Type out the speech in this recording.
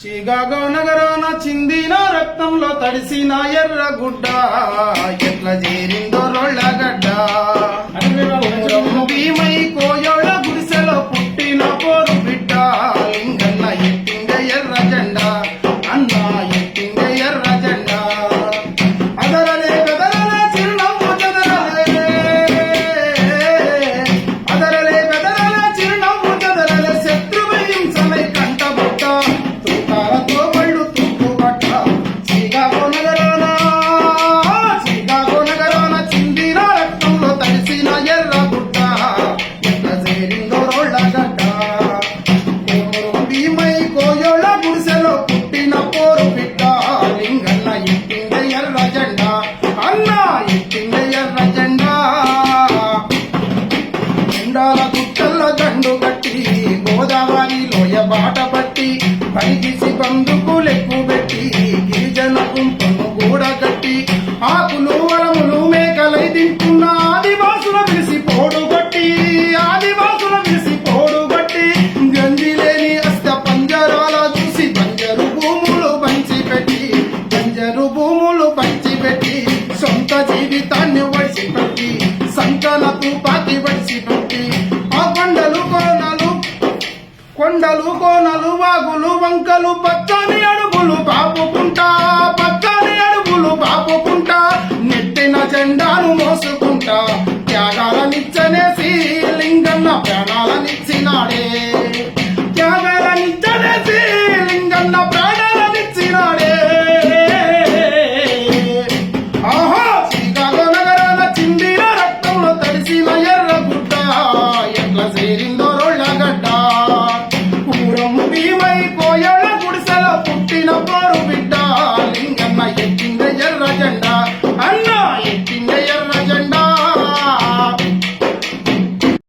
చిగాగో నగరాన చిందిన రక్తంలో తడిసిన ఎర్ర గుడ్డ ఎట్లా చేరిందో రొళ్ళగడ్డ పైకిసి బందుకు లెక్కు పెట్టి గిరిజన గుంపును గూడ కట్టి ఆకులు వరములు మేకలై తింటున్న ఆదివాసుల విసి పోడు గట్టి ఆదివాసుల విసి పోడు గట్టి గంజి లేని అస్త పంజరాల చూసి బంజరు భూములు పంచి పెట్టి బంజరు భూములు పంచి పెట్టి సొంత జీవితాన్ని వడిసిపెట్టి సంకలకు పాతి వడిసిపెట్టి ఆ కొండలు కోనలు కొండలు కోనలు వాగులు ప్రాణాలనిచ్చినాడే త్యాగాలనిచ్చనేసి లింగన్న ప్రాణాలనిచ్చినాడే. ఆహా శ్రీకాకుళ నగరాన చిందిన రక్తంలో తడిసిన ఎర్ర గుడ్డ ఎట్లా చేరిందో రోళ్ళగడ్డ పూరం భీమై కోయళ్ళ గుడిసెల పుట్టిన పోరు